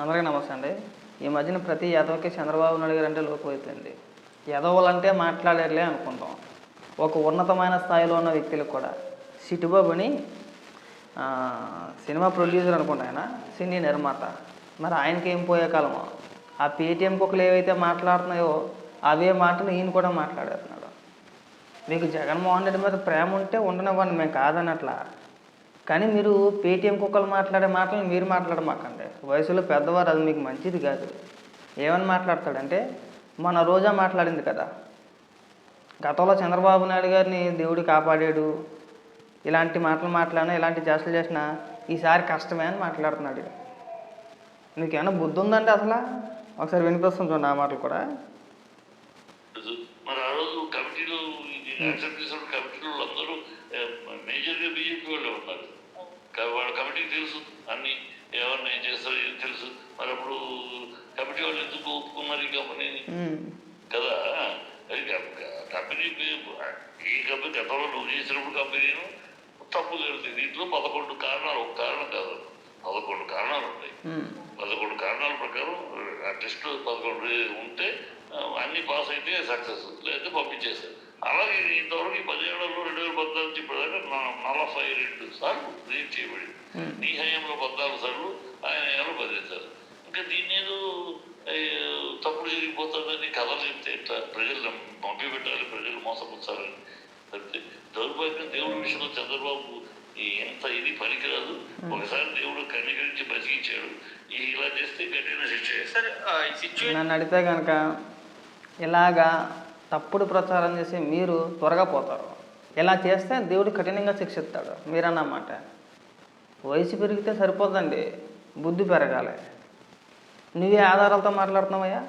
అందరికీ నమస్తే అండి. ఈ మధ్యన ప్రతి యదవకి చంద్రబాబు నాయుడు గారు అంటే లోపు యాదవులంటే యదవులంటే అనుకుంటాం. ఒక ఉన్నతమైన స్థాయిలో ఉన్న వ్యక్తులకు కూడా సిటిబాబు అని సినిమా ప్రొడ్యూసర్ అనుకుంటా ఆయన సినీ నిర్మాత. మరి ఆయనకి ఏం పోయే కాలమో? ఆ పేటీఎం కుక్కలు ఏవైతే మాట్లాడుతున్నాయో అవే మాటలు ఈయన కూడా మాట్లాడేస్తున్నాడు. మీకు జగన్మోహన్ రెడ్డి మీద ప్రేమ ఉంటే ఉండనివ్వండి మేము కాదన్నట్లా కానీ మీరు పేటీఎం కుక్కలు మాట్లాడే మాటలు మీరు మాట్లాడమాకండి. వయసులో పెద్దవారు అది మీకు మంచిది కాదు. ఏమని మాట్లాడతాడంటే మన రోజా మాట్లాడింది కదా. గతంలో చంద్రబాబు నాయుడు గారిని దేవుడు కాపాడాడు. ఇలాంటి మాటలు మాట్లాడినా ఇలాంటి చేష్టలు చేసినా ఈసారి కష్టమే అని మాట్లాడుతున్నాడు నీకు ఏమైనా బుద్ధి ఉందంటే అసలు? ఒకసారి వినిపిస్తుంది చూడండి ఆ మాటలు కూడా. తెలుసు. మరి ఆ రోజు కమిటీలో ఇది యాక్సెప్ట్ చేసిన కమిటీలో అందరూ మేజర్గా బీజేపీ వాళ్ళే ఉన్నారు. వాళ్ళ కమిటీకి తెలుసు అన్ని. ఏం తెలుసు. మరి అప్పుడు కమిటీ వాళ్ళు ఎందుకు ఒప్పుకున్నారు ఈ కంపెనీని కదా? కంపెనీ ఈ కంపెనీ గతంలో నువ్వు చేసినప్పుడు కంపెనీను తప్పు జరుగుతుంది దీంట్లో పదకొండు కారణాలు. ఒక కారణం కాదు. పదకొండు కారణాలు ఉన్నాయి పదకొండు కారణాల ప్రకారం ఆ టెస్ట్ పదకొండు ఉంటే అన్ని పాస్ అయితే సక్సెస్. లేకపోతే పంపించేస్తారు అలాగే ఇంతవరకు ఈ పదిహేడులో రెండు వేల పద్నాలుగు నుంచి ఇప్పటిదాకా నలభై రెండు సార్లు రేట్ చేయబడి నీ హయాంలో పద్నాలుగు సార్లు పదిహేను సార్లు ఇంకా దీన్ని ఏదో తప్పుడు జరిగిపోతుందని కథలు చెప్తే ఇట్లా ప్రజలు పంపి పెట్టాలి ప్రజలు మోసపుచ్చాలని అంతే. దౌర్భాగ్యం దేవుడి విషయంలో చంద్రబాబు ఎంత ఇది పనికిరాదు. ఒకసారి దేవుడు కనికరించి బతికించాడు ఇలా చేస్తే శిక్ష ఈ సిచ్యువేషన్ నన్ను అడిగితే కనుక ఇలాగా తప్పుడు ప్రచారం చేసి మీరు త్వరగా పోతారు. ఇలా చేస్తే దేవుడు కఠినంగా శిక్షిస్తాడు. మీరన్నమాట వయసు పెరిగితే సరిపోదండి. బుద్ధి పెరగాలి. నువ్వే ఆధారాలతో మాట్లాడుతున్నావయ్యా?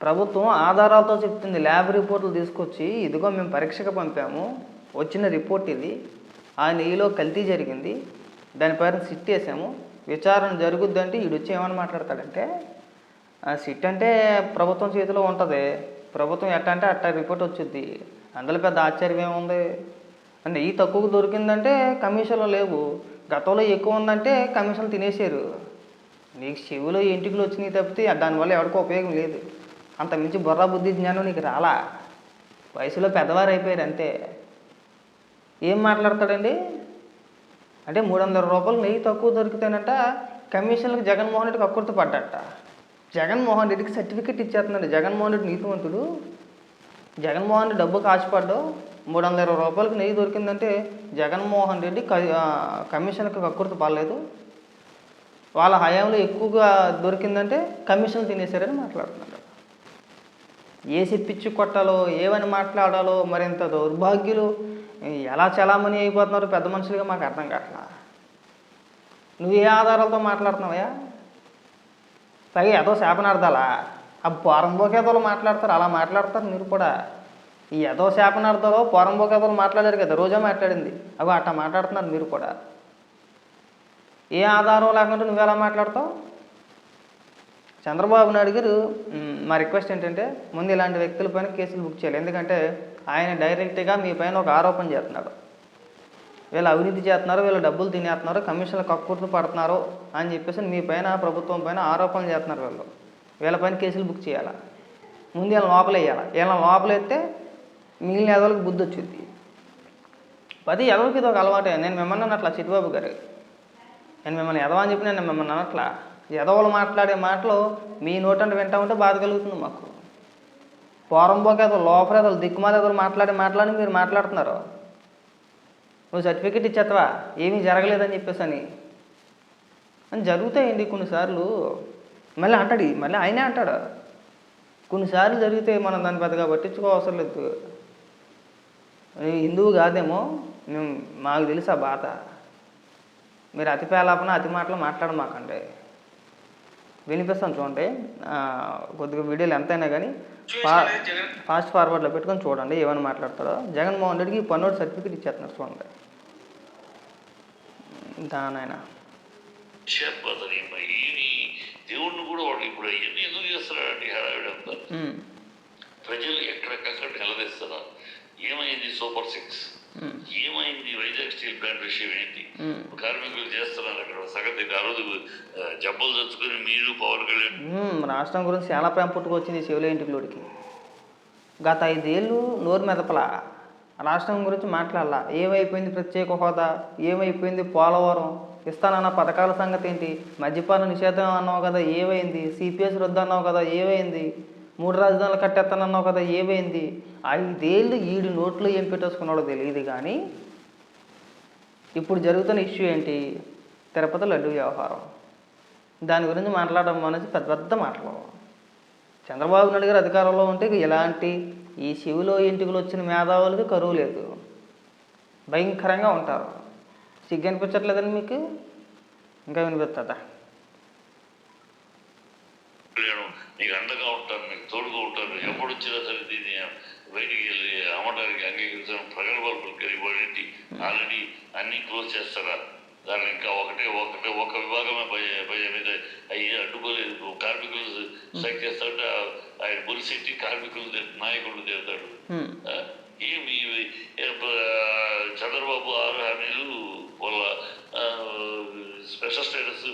ప్రభుత్వం ఆధారాలతో చెప్తుంది ల్యాబ్ రిపోర్ట్లు తీసుకొచ్చి ఇదిగో మేము పరీక్షకు పంపాము వచ్చిన రిపోర్ట్ ఇది ఆ నెయ్యిలో కల్తీ జరిగింది దానిపైన సిట్ వేసాము విచారణ జరుగుద్దంటే ఈడు వచ్చి ఏమని మాట్లాడతాడంటే ఆ సిట్ అంటే ప్రభుత్వం చేతిలో ఉంటుంది ప్రభుత్వం ఎట్ట అంటే అట్ట రిపోర్ట్ వచ్చింది అందులో పెద్ద ఆశ్చర్యం ఏముంది? అంటే ఈ తక్కువ దొరికిందంటే కమిషన్లు లేవు గతంలో ఎక్కువ ఉందంటే కమిషన్లు తినేసారు నీకు చెవిలో ఎంటికలు వచ్చినాయి తప్పితే దానివల్ల ఎవరికీ ఉపయోగం లేదు. అంత మించి బుర్ర బుద్ధి జ్ఞానం నీకు రాలా? వయసులో పెద్దవారు అయిపోయారు అంతే. ఏం మాట్లాడతాడండి? అంటే మూడు వందల రూపాయలు నెయ్యి తక్కువ దొరికితేనంట కమిషన్లకు జగన్మోహన్ రెడ్డికి అక్కుర్తి పడ్డట. జగన్మోహన్ రెడ్డికి సర్టిఫికెట్ ఇచ్చేస్తున్నాడు జగన్మోహన్ రెడ్డి నీతివంతుడు జగన్మోహన్ రెడ్డి డబ్బు కాచిపడ్డావు మూడు వందల ఇరవై రూపాయలకు నెయ్యి దొరికిందంటే జగన్మోహన్ రెడ్డి క- కమిషన్కి కక్కుర్తి పడలేదు. వాళ్ళ హయాంలో ఎక్కువగా దొరికిందంటే కమిషన్ తినేశారని మాట్లాడుతున్నాడు ఏసి పిచ్చి కొట్టాలో ఏమని మాట్లాడాలో మరింత దౌర్భాగ్యులు ఎలా చలామణి అయిపోతున్నారు పెద్ద మనుషులుగా మాకు అర్థం కావట్లా? నువ్వు ఏ ఆధారాలతో మాట్లాడుతున్నావయ్యా? పైగా ఏదో శాపనార్థాలా? ఆ పోరంబోకేతలు మాట్లాడతారు అలా మాట్లాడతారు మీరు కూడా. ఈ ఏదో శాపనార్థాలు పోరంబోకేతలు మాట్లాడారు కదా రోజా మాట్లాడింది. అవి అట్లా మాట్లాడుతున్నారు మీరు కూడా. ఏ ఆధారం లేకుండా నువ్వు ఎలా మాట్లాడతావు? చంద్రబాబు నాయుడు గారు మా రిక్వెస్ట్ ఏంటంటే ముందు ఇలాంటి వ్యక్తులపైన కేసులు బుక్ చేయాలి. ఎందుకంటే ఆయన డైరెక్ట్గా మీ పైన ఒక ఆరోపణ చేస్తున్నాడు. వీళ్ళు అవినీతి చేస్తున్నారు వీళ్ళు డబ్బులు తినేస్తున్నారు కమిషన్లు కక్కుర్తి పడుతున్నారు అని చెప్పేసి మీ పైన ప్రభుత్వం పైన ఆరోపణలు చేస్తున్నారు వీళ్ళు. వీళ్ళపైన కేసులు బుక్ చేయాలా? ముందు వీళ్ళని లోపలేయాలి? వీళ్ళని లోపలెత్తే మిగిలిన ఎదవలకు బుద్ధి వచ్చింది. పది ఎదవలకి ఇది ఒక అలవాటే. నేను మిమ్మల్ని అన్నట్లా చిట్టుబాబు గారు. నేను మిమ్మల్ని ఎదవ అని చెప్పి నేను మిమ్మల్ని అనట్లా ఎదవలు మాట్లాడే మాటలు మీ నోటంటే వింటా ఉంటే బాధ కలుగుతుంది మాకు. పోరంబోకేదో లోపలేదో దిక్కుమాలేదో మాట్లాడే మాట్లాడి మీరు మాట్లాడుతున్నారు. నువ్వు సర్టిఫికెట్ ఇచ్చేస్తావా ఏమీ జరగలేదని చెప్పేసి అని అని జరుగుతాయండి కొన్నిసార్లు. మళ్ళీ అంటాడు మళ్ళీ ఆయనే అంటాడు. కొన్నిసార్లు జరిగితే మనం దాన్ని పెద్దగా పట్టించుకో అవసరం లేదు. హిందువు కాదేమో మేము మాకు తెలుసు ఆ బాధ. మీరు అతి పేలాపన అతి మాటలు మాట్లాడమాకండి వినిపిస్తాను చూడండి. కొద్దిగా వీడియోలు ఎంతైనా కానీ ఫా ఫాస్ట్ ఫార్వర్డ్లో పెట్టుకొని చూడండి ఏమని మాట్లాడతాడో. జగన్మోహన్ రెడ్డికి పన్నోడు సర్టిఫికేట్ ఇచ్చేస్తున్నారు చూడండి. దానైనా కూడా వాడు ఇప్పుడు ఎందుకు చేస్తున్నాడండి హడావిడంతా ప్రజలు ఎక్కడికక్కడ నిలదీస్తున్నారు. ఏమైంది సూపర్ సిక్స్? ఏమైంది వైజాగ్ స్టీల్ ప్లాంట్ విషయం ఏంటి. కార్మికులు చేస్తున్నారు అక్కడ సగతి. ఆ రోజు జబ్బలు తెచ్చుకొని మీరు పవన్ కళ్యాణ్ రాష్ట్రం గురించి చాలా ప్రేమ పుట్టుకొచ్చింది శివుల ఇంటికి గత ఐదేళ్ళు నోరు మెదపలా. రాష్ట్రం గురించి మాట్లాడాల. ఏమైపోయింది ప్రత్యేక హోదా? ఏమైపోయింది పోలవరం? ఇస్తానన్న పథకాల సంగతి ఏంటి? మద్యపాన నిషేధం అన్నావు కదా ఏమైంది? సిపిఎస్ రద్దు అన్నావు కదా ఏమైంది? మూడు రాజధానులు కట్టేస్తానన్నావు కదా ఏమైంది? ఐదేళ్ళు ఈడు నోట్లో ఏం పెట్టేసుకున్నాడో తెలియదు కానీ ఇప్పుడు జరుగుతున్న ఇష్యూ ఏంటి? తిరుపతి లడ్డు వ్యవహారం. దాని గురించి మాట్లాడడం అనేది పెద్ద పెద్ద మాటలు. చంద్రబాబు నాయుడు గారు అధికారంలో ఉంటే ఎలాంటి ఈ శివులో ఇంటికి వచ్చిన మేధావులకి కరువు లేదు. భయంకరంగా ఉంటారు. సిగ్గు అనిపించట్లేదండి మీకు? ఇంకా వినిపిస్తుందా కళ్యాణం నీకు అండగా ఉంటాను నీకు తోడుగా ఉంటాను. ఎప్పుడు వచ్చినా సరే దీన్ని బయటికి వెళ్ళి అమ్మడానికి అంగీకరించడం ప్రగల్భాలు పలికారు ఇవ్వాలంటే ఆల్రెడీ అన్ని క్లోజ్ చేస్తారా? దాన్ని ఇంకా ఒకటే ఒకటే ఒక విభాగమే భయ భయ మీద అయ్యి అడ్డుకోలేదు. కార్మికులు స్ట్రైక్ చేస్తాడు ఆయన బొలిసెట్టి కార్మికులు నాయకులు తిడతాడు. ఆ, ఏమి చంద్రబాబు ఆరు హామీలు వాళ్ళ ఆ, స్పెషల్ స్టేటస్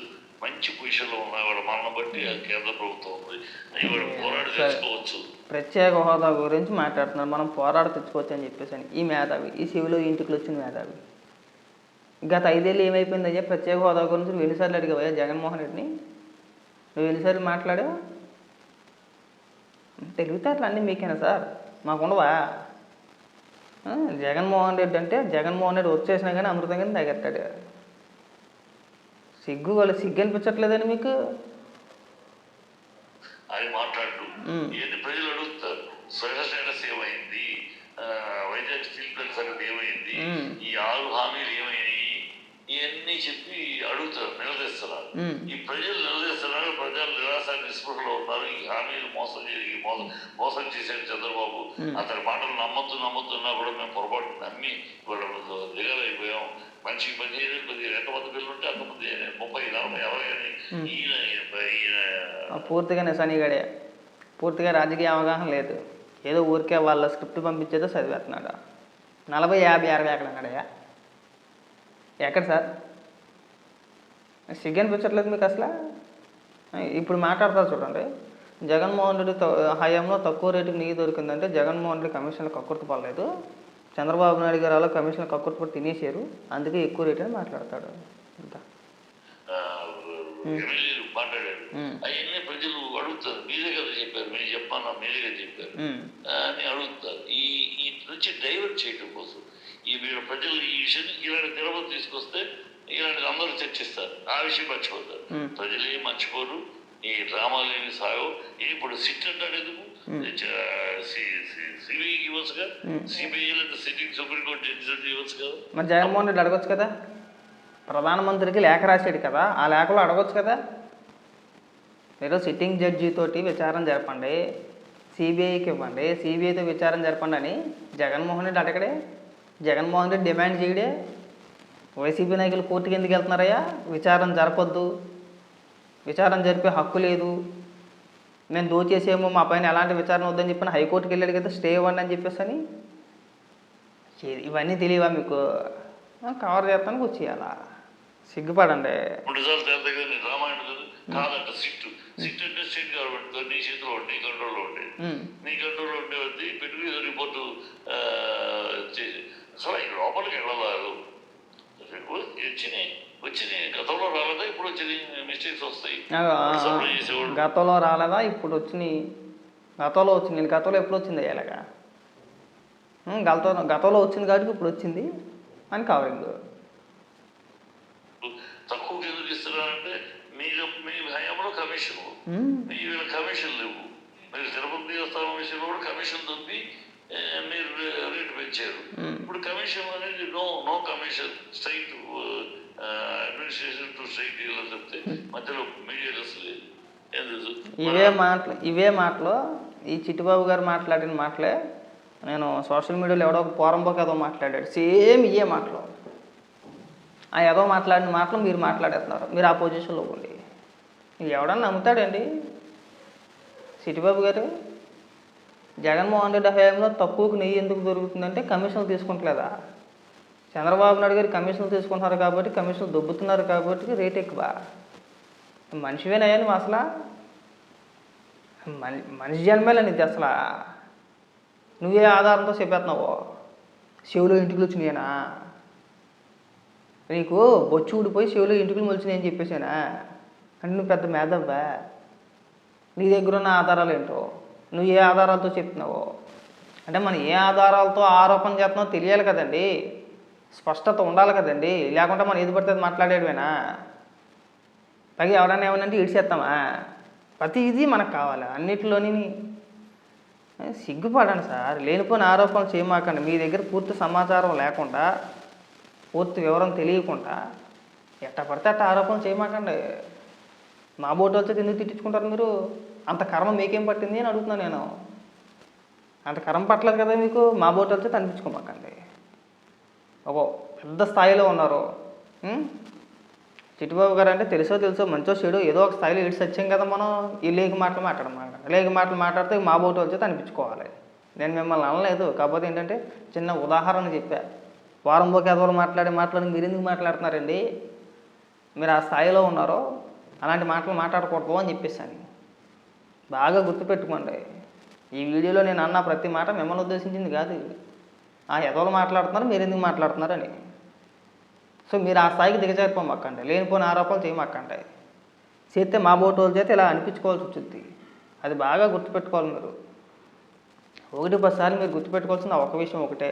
మరణం బట్టి కేంద్ర ప్రభుత్వం ఉంది. ఇవాళ పోరాడి సరే. తెలుసుకోవచ్చు ప్రత్యేక హోదా గురించి మాట్లాడుతున్నారు. మనం పోరాట తెచ్చుకోవచ్చు అని చెప్పేసి ఈ మేధావి ఈ శివులో ఇంటికి వచ్చిన మేధావి. గత ఐదేళ్ళు ఏమైపోయింది అయ్యా? ప్రత్యేక హోదా గురించి నువ్వు ఎన్నిసార్లు అడిగావయ్యా జగన్మోహన్ రెడ్డిని. నువ్వు ఎన్నిసార్లు మాట్లాడావు? తెలివితేటలు అన్నీ మీకేనా సార్? మాకుండవా జగన్మోహన్ రెడ్డి అంటే జగన్మోహన్ రెడ్డి వచ్చేసినా కానీ అమృతం కానీ తగ్గట్టాడు సిగ్గు వాళ్ళు సిగ్గు అనిపించట్లేదని మీకు అది మాట్లాడు మ్మ్. ఏంటి ప్రజలు అడుగుతారు స్పెషల్ స్టేటస్ ఏమైంది ఆ, వైజాగ్ స్టీల్ ప్లాంట్ సంగతి ఏమైంది మ్మ్. ఈ ఆరు హామీలు ఏమైనాయి ఇవన్నీ చెప్పి అడుగుతారు నిలదీస్తున్నారు. ఈ ప్రజలు నిలదీస్తున్నారు ప్రజలు నిరాశ నిస్పృహలో ఉన్నారు ఈ హామీలు మోసం చేసి మోసం చేశాడు చంద్రబాబు. అతని మాటలు నమ్మొద్దు నమ్మొద్దున్నా కూడా మేము పొరపాటు నమ్మి వాళ్ళు దిగలైపోయాం. మనిషికి పదిహేను పదిహేను ఎంతమంది పిల్లలు ఉంటే అంతమంది ముప్పై నలభై యాభై అని ఈయన ఈయన పూర్తిగా నిశానిగాడే పూర్తిగా రాజకీయ అవగాహన లేదు. ఏదో ఊరికే వాళ్ళ స్క్రిప్ట్ పంపించేదో చదివేస్తున్నాడు? నలభై యాభై అరవై ఎక్కడ అన్నాడయ్యా ఎక్కడ సార్? సిగ్గు అనిపించట్లేదు మీకు అసలు? ఇప్పుడు మాట్లాడతారు చూడండి. జగన్మోహన్ రెడ్డి హయాంలో తక్కువ రేటుకి నెయ్యి దొరికిందంటే జగన్మోహన్ రెడ్డి కమిషన్లు కక్కుర్తి పడలేదు. చంద్రబాబు నాయుడు గారు అలా కమిషన్లు కక్కుర్తి పడి తినేసారు అందుకే ఎక్కువ రేటు అని మాట్లాడతాడు. ఇంకా. మ్మ్. అవన్నీ ప్రజలు అడుగుతారు. మీరే కదా చెప్పారు. మీరు చెప్పాను మీరే కదా చెప్పారు. అని అడుగుతారు. ఈ ఈ నుంచి డైవర్ట్ చేయడం కోసం ఈ మీరు ప్రజలు ఈ విషయాన్ని ఇలాంటి తిరుపతి తీసుకొస్తే ఇలాంటి అందరూ చర్చిస్తారు. ఆ విషయం మర్చిపోతారు. ప్రజలు ఏం మర్చిపోరు. ఈ డ్రామాలు ఏమి సాగవు ఇప్పుడు సిట్ అంటాడు ఎందుకు? సిబిఐకి ఇవ్వచ్చుగా సిబిఐ లేదా సిట్టింగ్ సుప్రీంకోర్టు జడ్జి ఇవ్వచ్చు కదా? మరి జగన్మోహన్ రెడ్డి అడగొచ్చు కదా? ప్రధానమంత్రికి లేఖ రాశాడు కదా? ఆ లేఖలో అడగొచ్చు కదా? మీరు సిట్టింగ్ జడ్జి తోటి విచారణ జరపండి. సిబిఐకి ఇవ్వండి. సిబిఐతో విచారణ జరపండి అని జగన్మోహన్ రెడ్డి అడగడే. జగన్మోహన్ రెడ్డి డిమాండ్ చేయడే. వైసీపీ నాయకులు కోర్టుకి ఎందుకు వెళ్తున్నారయ్యా? విచారణ జరపొద్దు. విచారణ జరిపే హక్కు లేదు. నేను దోచేసేమో మా పైన ఎలాంటి విచారణ వద్దని చెప్పిన హైకోర్టుకి వెళ్ళాడు కదా స్టే ఇవ్వండి అని చెప్పేసి అని ఇవన్నీ తెలియవా మీకు? కవర్ చేస్తానికి వచ్చేయాలా? సిగ్గుపడండి. కాదంట సిట్ సిట్ అంటే స్టేట్ గవర్నమెంట్ నీ చేతిలో ఉండే నీ కంట్రోల్లో ఉండే. నీ పెట్టుకుని రిపోర్టు ఈ లోపలికి వెళ్ళలేదు వచ్చినాయి. వచ్చినాయి. గతంలో రాలేదా? ఇప్పుడు వచ్చినాయి. మిస్టేక్స్ వస్తాయి. గతంలో రాలేదా? ఇప్పుడు వచ్చినాయి. గతంలో వచ్చింది. గతంలో ఎప్పుడు వచ్చింది ఇలాగా గతంలో గతంలో వచ్చింది కాబట్టి ఇప్పుడు వచ్చింది అని కవరింగ్ తక్కువ ఎందుకు ఇస్తున్నారంటే మీ కమిషన్. మీ లేవు. మీరు తిరుపతి దేవస్థానం విషయంలో కూడా కమిషన్ ఆ, మీరు రేటు పెంచారు. ఇప్పుడు కమిషన్ అనేది no no commission straight administration to straight చెప్తే మధ్యలో ఇవే మాటలు ఇవే మాటలు ఈ చిట్టుబాబు గారు మాట్లాడిన మాటలే నేను సోషల్ మీడియాలో ఎవడో ఒక పోరంబోకి ఏదో మాట్లాడాడు. సేమ్ ఇవే మాటలు. ఆ ఏదో మాట్లాడిన మాటలు మీరు మాట్లాడేస్తున్నారు. మీరు ఆ పొజిషన్లో ఉండి. ఎవడన్నా నమ్ముతాడండి? చిట్టిబాబు గారు? జగన్మోహన్ రెడ్డి హయాంలో తక్కువకు నెయ్యి ఎందుకు దొరుకుతుందంటే కమిషన్లు తీసుకుంటలేదా? చంద్రబాబు నాయుడు గారు కమిషన్లు తీసుకుంటున్నారు కాబట్టి కమిషన్లు దొబ్బుతున్నారు కాబట్టి రేట్ ఎక్కువ. మనిషివేనయ్యా అసలు. మని మనిషి జన్మేలా నీది అసలు. నువ్వే ఆధారంతో చెప్పేస్తున్నావు. చెవులో ఇంటికి వచ్చినాయనా నీకు బొచ్చు ఊడిపోయి చెవులో ఇంటికి మొలిచినాయని చెప్పేసానా? అంటే నువ్వు పెద్ద మేధవ్వా? నీ దగ్గర ఉన్న ఆధారాలు ఏంటో నువ్వు ఏ ఆధారాలతో చెప్తున్నావో? అంటే మనం ఏ ఆధారాలతో ఆరోపణ చేస్తున్నావో తెలియాలి కదండి. స్పష్టత ఉండాలి కదండి. లేకుంటే మనం ఏది పడితే అది పైగా ఎవరైనా ఏమనంటే ఇడిచేస్తామా ప్రతి ఇది మనకు కావాలి. అన్నిటిలోని సిగ్గుపడండి సార్. లేనిపోయిన ఆరోపణలు చేయమాకండి. మీ దగ్గర పూర్తి సమాచారం లేకుండా పూర్తి వివరం తెలియకుండా ఎట్ట పడితే అట్ట ఆరోపణలు చేయమాకండి. మా బోటు వచ్చి ఎందుకు తిట్టించుకుంటారు మీరు? అంత కర్మ మీకేం పట్టింది అని అడుగుతున్నాను నేను. అంత కర్మ పట్టలేదు కదా మీకు? మా బోటు వచ్చి అనిపించుకోమాకండి. ఒక పెద్ద స్థాయిలో ఉన్నారు. ఉం? చిట్టుబాబు గారు అంటే తెలుసో తెలుసో మంచో చెడు ఏదో ఒక స్థాయిలో ఇడిచి వచ్చాం కదా మనం. ఈ లేక మాటలు మాట్లాడమాట లేక మాటలు మాట్లాడితే మా బోటు వచ్చి అనిపించుకోవాలి. నేను మిమ్మల్ని అనలేదు. కాకపోతే ఏంటంటే చిన్న ఉదాహరణ చెప్పా. వారం పోకి మాట్లాడి మాట్లాడి మీరు ఎందుకు మాట్లాడుతున్నారండి? మీరు ఆ స్థాయిలో ఉన్నారో అలాంటి మాటలు మాట్లాడకూడదు అని చెప్పేసాను బాగా గుర్తుపెట్టుకోండి. ఈ వీడియోలో నేను అన్న ప్రతి మాట మిమ్మల్ని ఉద్దేశించింది కాదు ఆ ఎదవలు మాట్లాడుతున్నారు మీరు ఎందుకు మాట్లాడుతున్నారని సో మీరు ఆ స్థాయికి దిగజారిపోమక్కండి లేనిపోయిన ఆరోపణలు చేయమక్కండి చేస్తే మా బోటు వాళ్ళ చేస్తే ఇలా అనిపించుకోవాల్సి వచ్చింది. అది బాగా గుర్తుపెట్టుకోవాలి మీరు. ఒకటి పది మీరు గుర్తుపెట్టుకోవాల్సిన ఒక విషయం ఒకటే.